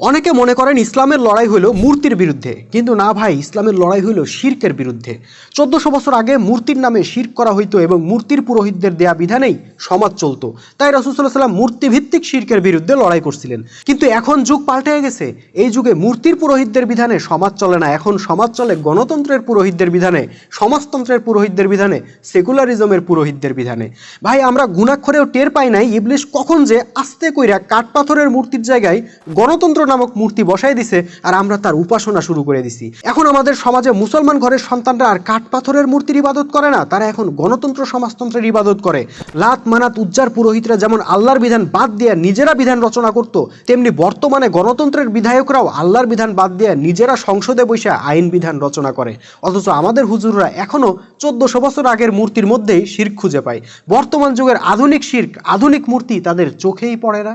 অনেকে মনে করেন ইসলামের লড়াই হলো মূর্তির বিরুদ্ধে। কিন্তু না ভাই, ইসলামের লড়াই হলো শির্কের বিরুদ্ধে। চোদ্দশো বছর আগে মূর্তির নামে শির্ক করা হইতো এবং মূর্তির পুরোহিতদের দেয়া বিধানেই সমাজ চলতো। তাই রসুল্লাহ সাল্লাম মূর্তিভিত্তিক শির্কের বিরুদ্ধে লড়াই করছিলেন। কিন্তু এখন যুগ পাল্টে গেছে। এই যুগে মূর্তির পুরোহিতদের বিধানে সমাজ চলে না। এখন সমাজ চলে গণতন্ত্রের পুরোহিতদের বিধানে, সমাজতন্ত্রের পুরোহিতদের বিধানে, সেকুলারিজমের পুরোহিতদের বিধানে। ভাই, আমরা গুণাক্ষরেও টের পাই নাই ইবলিশ কখন যে আস্তে কইরা কাঠ পাথরের মূর্তির জায়গায় গণতন্ত্র নামক মূর্তি বসাই দিছে আর আমরা তার উপাসনা শুরু করে দিছি। এখন আমাদের সমাজে মুসলমান ঘরের সন্তানরা আর কাঠ পাথরের মূর্তির ইবাদত করে না, তারা এখন গণতন্ত্র, সমাজতন্ত্রের ইবাদত করে। লাত, মানাত, উজ্জার পুরোহিতরা যেমন আল্লাহর বিধান বাদ দিয়ে নিজেরা বিধান রচনা করত, তেমনি বর্তমানে গণতন্ত্রের বিধায়করাও আল্লাহর বিধান বাদ দিয়ে নিজেরা সংসদে বসে আইন বিধান রচনা করে। অথচ আমাদের হুজুররা এখনও চোদ্দশো বছর আগের মূর্তির মধ্যেই শির্ক খুঁজে পায়। বর্তমান যুগের আধুনিক শির্ক, আধুনিক মূর্তি তাদের চোখেই পড়ে না।